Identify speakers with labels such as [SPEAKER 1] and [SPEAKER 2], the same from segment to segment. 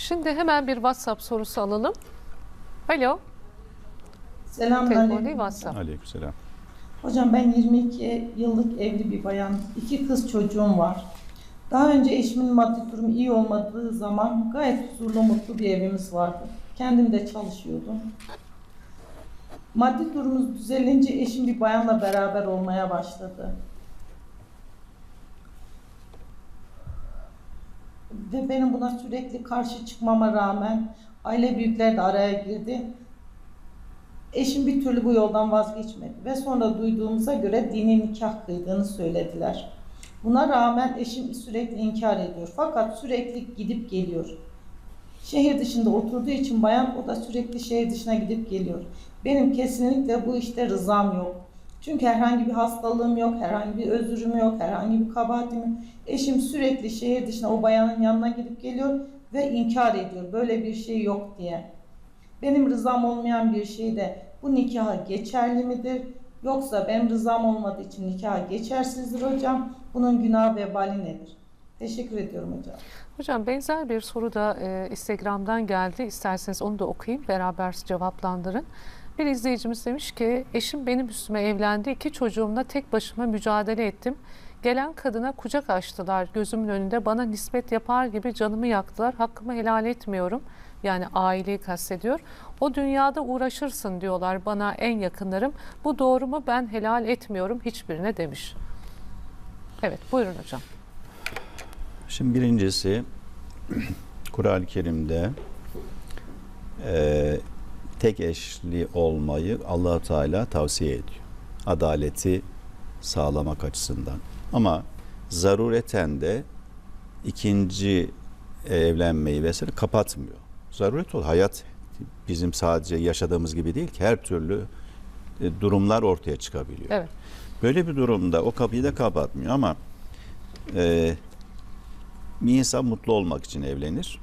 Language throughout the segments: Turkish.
[SPEAKER 1] Şimdi hemen bir WhatsApp sorusu alalım. Alo,
[SPEAKER 2] Selamünaleyküm.
[SPEAKER 1] WhatsApp.
[SPEAKER 3] Aleykümselam.
[SPEAKER 2] Hocam ben 22 yıllık evli bir bayan. İki kız çocuğum var. Daha önce eşimin maddi durumu iyi olmadığı zaman gayet huzurlu, mutlu bir evimiz vardı. Kendim de çalışıyordum. Maddi durumumuz düzelince eşim bir bayanla beraber olmaya başladı. Ve benim buna sürekli karşı çıkmama rağmen aile büyükleri de araya girdi. Eşim bir türlü bu yoldan vazgeçmedi ve sonra duyduğumuza göre dini nikah kıydığını söylediler. Buna rağmen eşim sürekli inkar ediyor fakat sürekli gidip geliyor. Şehir dışında oturduğu için bayan o da sürekli şehir dışına gidip geliyor. Benim kesinlikle bu işte rızam yok. Çünkü herhangi bir hastalığım yok, herhangi bir özürüm yok, herhangi bir kabahatim yok. Eşim sürekli şehir dışına o bayanın yanına gidip geliyor ve inkar ediyor. Böyle bir şey yok diye. Benim rızam olmayan bir şey de bu nikaha geçerli midir? Yoksa benim rızam olmadığı için nikaha geçersizdir hocam. Bunun günah vebali nedir? Teşekkür ediyorum hocam.
[SPEAKER 1] Hocam benzer bir soru da e, Instagram'dan geldi. İsterseniz onu da okuyayım, beraber cevaplandırın. Bir izleyicimiz demiş ki, eşim benim üstüme evlendi. İki çocuğumla tek başıma mücadele ettim. Gelen kadına kucak açtılar gözümün önünde. Bana nispet yapar gibi canımı yaktılar. Hakkımı helal etmiyorum. Yani aileyi kastediyor. O dünyada uğraşırsın diyorlar bana en yakınlarım. Bu doğru mu? Ben helal etmiyorum hiçbirine demiş. Evet buyurun hocam.
[SPEAKER 3] Şimdi birincisi Kur'an-ı Kerim'de e, tek eşli olmayı allah Teala tavsiye ediyor. Adaleti sağlamak açısından. Ama zarureten de ikinci evlenmeyi vesaire kapatmıyor. Zaruret ol. Hayat bizim sadece yaşadığımız gibi değil ki her türlü e, durumlar ortaya çıkabiliyor.
[SPEAKER 1] Evet.
[SPEAKER 3] Böyle bir durumda o kapıyı da kapatmıyor ama e, bir insan mutlu olmak için evlenir.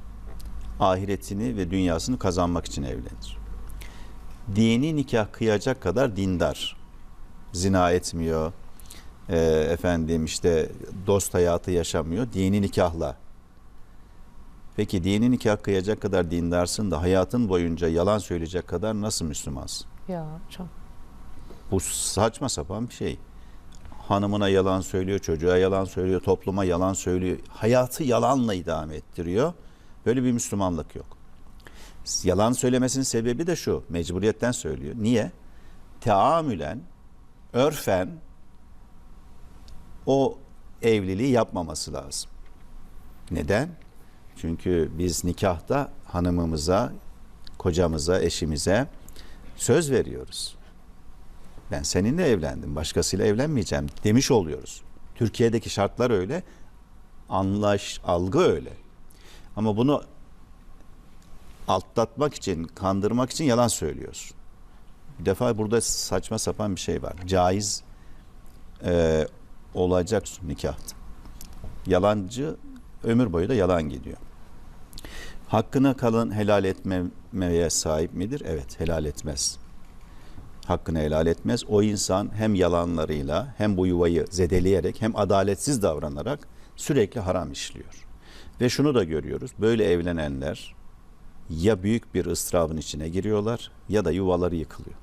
[SPEAKER 3] Ahiretini ve dünyasını kazanmak için evlenir. Dini nikah kıyacak kadar dindar. Zina etmiyor. e, efendim işte dost hayatı yaşamıyor. Dini nikahla. Peki dini nikah kıyacak kadar dindarsın da hayatın boyunca yalan söyleyecek kadar nasıl Müslümansın?
[SPEAKER 1] Ya çok.
[SPEAKER 3] Bu saçma sapan bir şey. Hanımına yalan söylüyor, çocuğa yalan söylüyor, topluma yalan söylüyor. Hayatı yalanla idame ettiriyor. Böyle bir Müslümanlık yok. Yalan söylemesinin sebebi de şu, mecburiyetten söylüyor. Niye? Teamülen, örfen o evliliği yapmaması lazım. Neden? Çünkü biz nikahta hanımımıza, kocamıza, eşimize söz veriyoruz. Ben seninle evlendim, başkasıyla evlenmeyeceğim demiş oluyoruz. Türkiye'deki şartlar öyle, anlaş, algı öyle. Ama bunu altlatmak için, kandırmak için yalan söylüyorsun. Bir defa burada saçma sapan bir şey var. Caiz e, olacak nikahta. Yalancı ömür boyu da yalan gidiyor. Hakkını kalın helal etmemeye sahip midir? Evet, helal etmez hakkını helal etmez. O insan hem yalanlarıyla hem bu yuvayı zedeleyerek hem adaletsiz davranarak sürekli haram işliyor. Ve şunu da görüyoruz. Böyle evlenenler ya büyük bir ıstırabın içine giriyorlar ya da yuvaları yıkılıyor.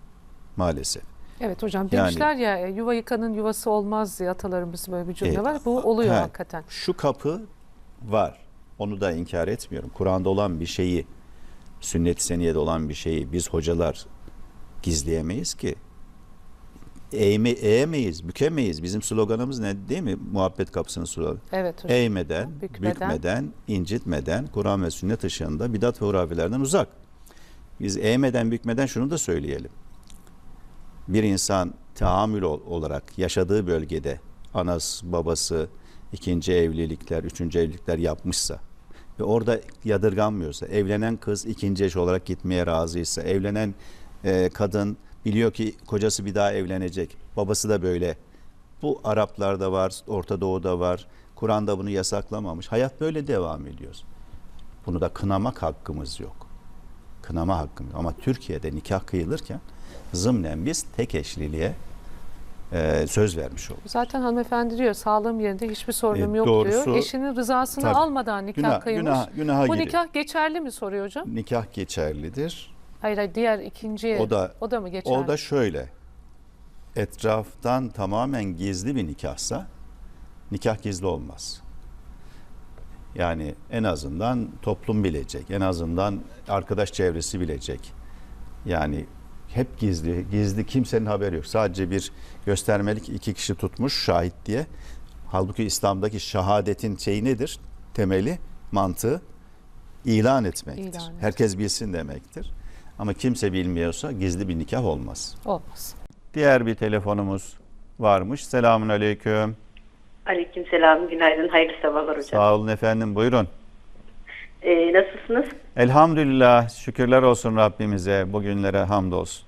[SPEAKER 3] Maalesef.
[SPEAKER 1] Evet hocam
[SPEAKER 3] Yani-
[SPEAKER 1] demişler ya e, yuva yıkanın yuvası olmaz diye atalarımız böyle bir cümle
[SPEAKER 3] E,
[SPEAKER 1] var. Bu oluyor
[SPEAKER 3] he,
[SPEAKER 1] hakikaten.
[SPEAKER 3] Şu kapı var. Onu da inkar etmiyorum. Kur'an'da olan bir şeyi, sünnet-i seniyede olan bir şeyi biz hocalar gizleyemeyiz ki. Eğme, eğemeyiz, bükemeyiz. Bizim sloganımız ne değil mi? Muhabbet kapısının sloganı.
[SPEAKER 1] Evet hocam.
[SPEAKER 3] Eğmeden,
[SPEAKER 1] Bükmeden.
[SPEAKER 3] bükmeden, incitmeden, Kur'an ve sünnet ışığında bidat ve hurafelerden uzak. Biz eğmeden, bükmeden şunu da söyleyelim. Bir insan tahammül ol- olarak yaşadığı bölgede anası, babası, ikinci evlilikler, üçüncü evlilikler yapmışsa ve orada yadırganmıyorsa, evlenen kız ikinci eş olarak gitmeye razıysa, evlenen e, kadın biliyor ki kocası bir daha evlenecek, babası da böyle. Bu Araplarda var, Orta Doğu'da var. Kur'an'da bunu yasaklamamış. Hayat böyle devam ediyor. Bunu da kınamak hakkımız yok. Kınama hakkımız yok. Ama Türkiye'de nikah kıyılırken zımnen biz tek eşliliğe e, söz vermiş olur.
[SPEAKER 1] Zaten hanımefendi diyor sağlığım yerinde hiçbir sorunum
[SPEAKER 3] E,
[SPEAKER 1] yok
[SPEAKER 3] doğrusu-
[SPEAKER 1] diyor. Eşinin rızasını
[SPEAKER 3] Tabii.
[SPEAKER 1] almadan nikah
[SPEAKER 3] Günah,
[SPEAKER 1] kıymış.
[SPEAKER 3] günah, günaha
[SPEAKER 1] Bu
[SPEAKER 3] giriyor.
[SPEAKER 1] nikah geçerli mi soruyor hocam?
[SPEAKER 3] Nikah geçerlidir.
[SPEAKER 1] Hayır hayır diğer ikinci
[SPEAKER 3] O da-
[SPEAKER 1] o da mı geçerli?
[SPEAKER 3] O da şöyle. Etraftan tamamen gizli bir nikahsa nikah gizli olmaz. Yani en azından toplum bilecek, en azından arkadaş çevresi bilecek. Yani hep gizli, gizli kimsenin haberi yok. Sadece bir göstermelik iki kişi tutmuş şahit diye. Halbuki İslam'daki şahadetin şeyi nedir? Temeli, mantığı ilan etmektir.
[SPEAKER 1] İlan.
[SPEAKER 3] Herkes bilsin demektir. Ama kimse bilmiyorsa gizli bir nikah olmaz.
[SPEAKER 1] Olmaz.
[SPEAKER 3] Diğer bir telefonumuz varmış. Selamun aleyküm.
[SPEAKER 4] Aleykümselam, günaydın, hayırlı sabahlar hocam.
[SPEAKER 3] Sağ olun efendim. Buyurun.
[SPEAKER 4] Ee, nasılsınız?
[SPEAKER 3] Elhamdülillah. Şükürler olsun Rabbimize. Bugünlere hamdolsun.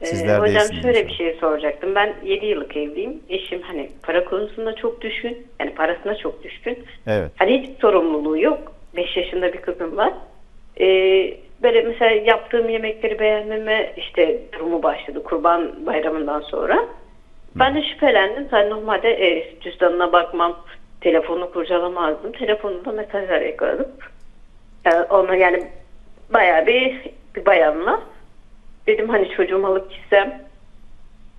[SPEAKER 4] Ee,
[SPEAKER 3] Sizler de
[SPEAKER 4] hocam şöyle bir şey soracaktım. Ben 7 yıllık evliyim. Eşim hani para konusunda çok düşkün. Yani parasına çok düşkün.
[SPEAKER 3] Evet.
[SPEAKER 4] Hani hiç sorumluluğu yok. 5 yaşında bir kızım var. Ee, böyle mesela yaptığım yemekleri beğenmeme işte durumu başladı kurban bayramından sonra. Ben de şüphelendim. Ben normalde e, cüzdanına bakmam, telefonu kurcalamazdım. Telefonunda mesajlar yakaladım. Yani ona yani bayağı bir, bir bayanla. Dedim hani çocuğumu alıp gitsem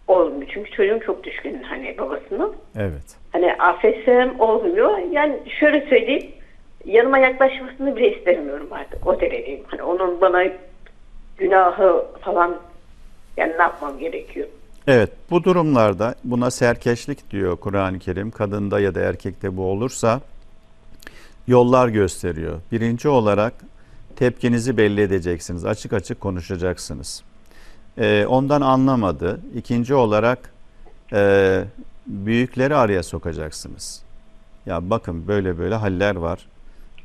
[SPEAKER 4] olmuyor. Çünkü çocuğum çok düşkün hani babasına.
[SPEAKER 3] Evet.
[SPEAKER 4] Hani affetsem olmuyor. Yani şöyle söyleyeyim. Yanıma yaklaşmasını bile istemiyorum artık. O dereceyim. Hani onun bana günahı falan yani ne yapmam gerekiyor.
[SPEAKER 3] Evet. Bu durumlarda buna serkeşlik diyor Kur'an-ı Kerim. Kadında ya da erkekte bu olursa yollar gösteriyor. Birinci olarak tepkinizi belli edeceksiniz. Açık açık konuşacaksınız. Ee, ondan anlamadı. İkinci olarak e, büyükleri araya sokacaksınız. Ya bakın böyle böyle haller var.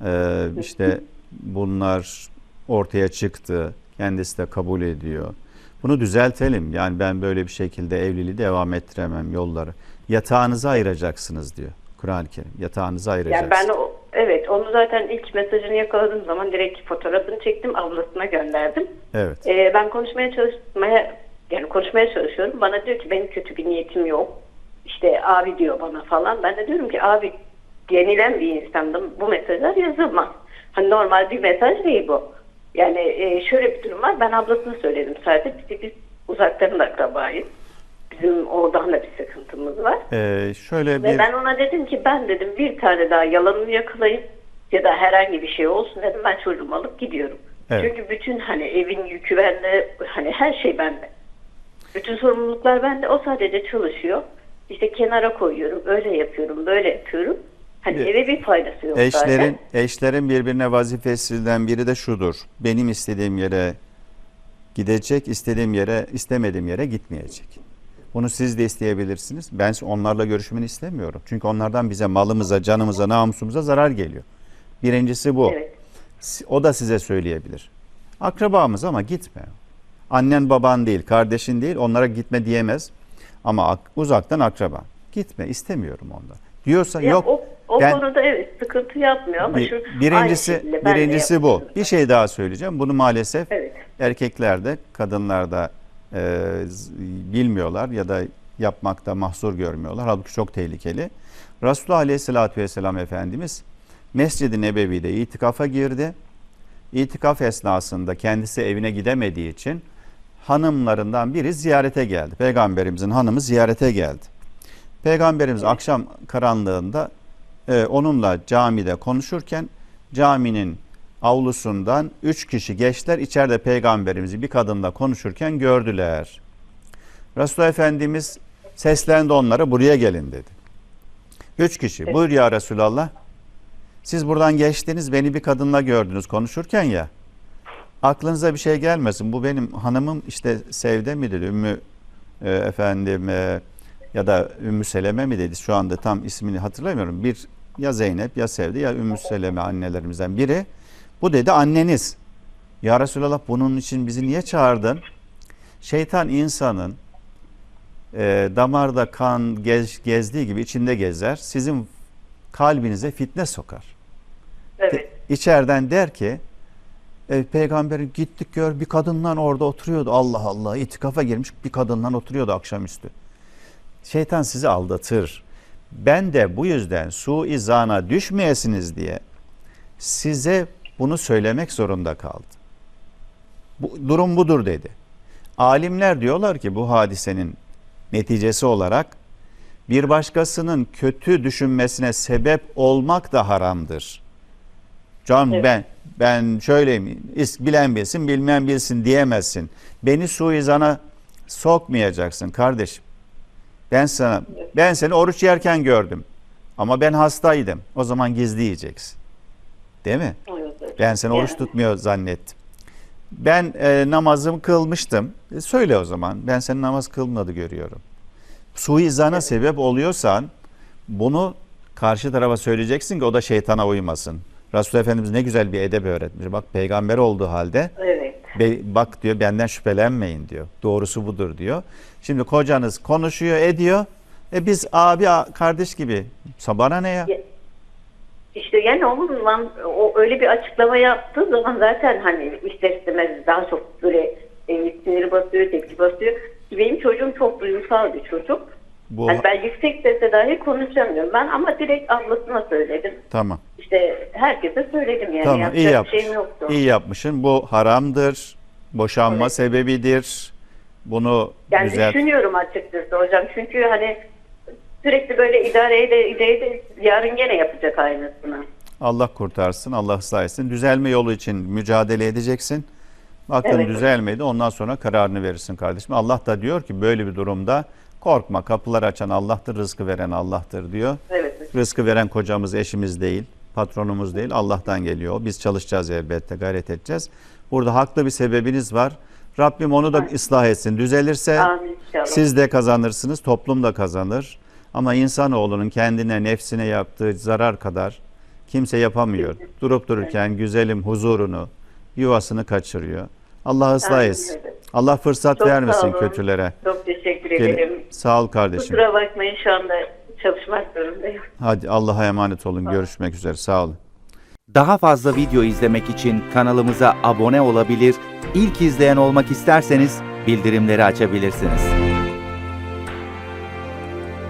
[SPEAKER 3] Ee, işte bunlar ortaya çıktı. Kendisi de kabul ediyor. Bunu düzeltelim. Yani ben böyle bir şekilde evliliği devam ettiremem yolları. Yatağınızı ayıracaksınız diyor Kur'an-ı Kerim. Yatağınızı
[SPEAKER 4] Yani
[SPEAKER 3] ayıracaksınız.
[SPEAKER 4] ben o, evet onu zaten ilk mesajını yakaladığım zaman direkt fotoğrafını çektim ablasına gönderdim.
[SPEAKER 3] Evet.
[SPEAKER 4] Ee, ben konuşmaya çalışmaya yani konuşmaya çalışıyorum. Bana diyor ki benim kötü bir niyetim yok. İşte abi diyor bana falan. Ben de diyorum ki abi yenilen bir insanda bu mesajlar yazılmaz. Hani normal bir mesaj değil bu. Yani e, şöyle bir durum var. Ben ablasına söyledim sadece. Biz, biz uzaktan da akrabayız. Bizim oradan da bir sıkıntımız var.
[SPEAKER 3] Ee, şöyle
[SPEAKER 4] Ve
[SPEAKER 3] bir
[SPEAKER 4] ben ona dedim ki ben dedim bir tane daha yalanımı yakalayıp ya da herhangi bir şey olsun dedim ben çocuğumu alıp gidiyorum.
[SPEAKER 3] Evet.
[SPEAKER 4] Çünkü bütün hani evin yükü bende hani her şey bende. Bütün sorumluluklar bende. O sadece çalışıyor. İşte kenara koyuyorum. Öyle yapıyorum. Böyle yapıyorum. Hani eve bir faydası yok
[SPEAKER 3] eşlerin
[SPEAKER 4] zaten.
[SPEAKER 3] eşlerin birbirine vazifesinden biri de şudur. Benim istediğim yere gidecek, istediğim yere, istemediğim yere gitmeyecek. Bunu siz de isteyebilirsiniz. Ben onlarla görüşmeni istemiyorum. Çünkü onlardan bize malımıza, canımıza, namusumuza zarar geliyor. Birincisi bu.
[SPEAKER 4] Evet.
[SPEAKER 3] O da size söyleyebilir. Akrabamız ama gitme. Annen baban değil, kardeşin değil onlara gitme diyemez. Ama ak- uzaktan akraba. Gitme istemiyorum ondan. Diyorsa
[SPEAKER 4] Ya
[SPEAKER 3] yok.
[SPEAKER 4] o, o
[SPEAKER 3] ben-
[SPEAKER 4] konuda evet sıkıntı yapmıyor ama
[SPEAKER 3] bir-
[SPEAKER 4] şu
[SPEAKER 3] birincisi birincisi bu. Bir şey daha söyleyeceğim. Bunu maalesef
[SPEAKER 4] Evet.
[SPEAKER 3] erkekler de kadınlar da e, bilmiyorlar ya da yapmakta mahsur görmüyorlar. Halbuki çok tehlikeli. Resulullah Aleyhisselatü Vesselam Efendimiz Mescid-i Nebevi'de itikafa girdi. İtikaf esnasında kendisi evine gidemediği için hanımlarından biri ziyarete geldi. Peygamberimizin hanımı ziyarete geldi. Peygamberimiz akşam karanlığında e, onunla camide konuşurken caminin avlusundan üç kişi geçtiler. İçeride peygamberimizi bir kadınla konuşurken gördüler. Resulullah Efendimiz seslendi onlara buraya gelin dedi. Üç kişi buyur ya Resulallah. Siz buradan geçtiniz beni bir kadınla gördünüz konuşurken ya. Aklınıza bir şey gelmesin. Bu benim hanımım işte Sevde mi dedi. Ümmü e, efendim e, ya da Ümmü Seleme mi dedi. Şu anda tam ismini hatırlamıyorum. Bir ya Zeynep ya Sevde ya Ümmü Seleme annelerimizden biri. Bu dedi anneniz. Ya Resulallah bunun için bizi niye çağırdın? Şeytan insanın e, damarda kan gez, gezdiği gibi içinde gezer. Sizin kalbinize fitne sokar.
[SPEAKER 4] Evet.
[SPEAKER 3] İçeriden der ki e, peygamberin gittik gör bir kadınla orada oturuyordu. Allah Allah itikafa girmiş bir kadınla oturuyordu akşamüstü. Şeytan sizi aldatır. Ben de bu yüzden suizana düşmeyesiniz diye size bunu söylemek zorunda kaldım. Bu, durum budur dedi. Alimler diyorlar ki bu hadisenin neticesi olarak bir başkasının kötü düşünmesine sebep olmak da haramdır. Can
[SPEAKER 4] Evet.
[SPEAKER 3] ben ben şöyleyim bilen bilsin bilmeyen bilsin diyemezsin. Beni suizana sokmayacaksın kardeşim. Ben sana ben seni oruç yerken gördüm. Ama ben hastaydım. O zaman gizli yiyeceksin. Değil mi?
[SPEAKER 4] Evet.
[SPEAKER 3] Ben seni oruç tutmuyor zannettim. Ben e, namazımı kılmıştım. E, söyle o zaman. Ben senin namaz kılmadı görüyorum. Suizana sebep oluyorsan bunu karşı tarafa söyleyeceksin ki o da şeytana uymasın. Resulullah Efendimiz ne güzel bir edep öğretmiş. Bak peygamber olduğu halde
[SPEAKER 4] Evet.
[SPEAKER 3] Be- bak diyor benden şüphelenmeyin diyor. Doğrusu budur diyor. Şimdi kocanız konuşuyor ediyor. E biz abi kardeş gibi. Bana ne ya?
[SPEAKER 4] İşte yani onun lan, o öyle bir açıklama yaptığı zaman zaten hani ister istemez daha çok böyle e, siniri basıyor, tepki basıyor. Benim çocuğum çok duygusal bir çocuk.
[SPEAKER 3] Bu
[SPEAKER 4] Hani ben yüksek sesle dahi konuşamıyorum. Ben ama direkt ablasına söyledim.
[SPEAKER 3] tamam.
[SPEAKER 4] İşte herkese söyledim yani.
[SPEAKER 3] Tamam
[SPEAKER 4] Yapacak
[SPEAKER 3] iyi yapmışsın.
[SPEAKER 4] şeyim yoktu.
[SPEAKER 3] İyi yapmışsın. Bu haramdır. Boşanma
[SPEAKER 4] Evet.
[SPEAKER 3] sebebidir. Bunu
[SPEAKER 4] Yani
[SPEAKER 3] düzelt.
[SPEAKER 4] düşünüyorum açıkçası hocam. Çünkü hani sürekli böyle idare ede, ede, ede yarın gene yapacak aynısını.
[SPEAKER 3] Allah kurtarsın, Allah ıslah etsin. Düzelme yolu için mücadele edeceksin. Baktın
[SPEAKER 4] Evet.
[SPEAKER 3] düzelmedi ondan sonra kararını verirsin kardeşim. Allah da diyor ki böyle bir durumda korkma kapılar açan Allah'tır, rızkı veren Allah'tır diyor.
[SPEAKER 4] Evet.
[SPEAKER 3] Rızkı veren kocamız, eşimiz değil, patronumuz değil, Allah'tan geliyor. Biz çalışacağız elbette, gayret edeceğiz. Burada haklı bir sebebiniz var. Rabbim onu da ıslah etsin. Düzelirse
[SPEAKER 4] Amin
[SPEAKER 3] siz de kazanırsınız, toplum da kazanır. Ama insanoğlunun kendine, nefsine yaptığı zarar kadar kimse yapamıyor. Durup dururken güzelim huzurunu, yuvasını kaçırıyor. Allah ıslah etsin. Allah fırsat
[SPEAKER 4] Çok
[SPEAKER 3] vermesin kötülere.
[SPEAKER 4] Çok teşekkür ederim.
[SPEAKER 3] Sağ ol kardeşim.
[SPEAKER 4] Kusura bakmayın şu anda çalışmak zorundayım.
[SPEAKER 3] Hadi Allah'a emanet olun. Görüşmek üzere. Sağ olun.
[SPEAKER 5] Daha fazla video izlemek için kanalımıza abone olabilir, ilk izleyen olmak isterseniz bildirimleri açabilirsiniz.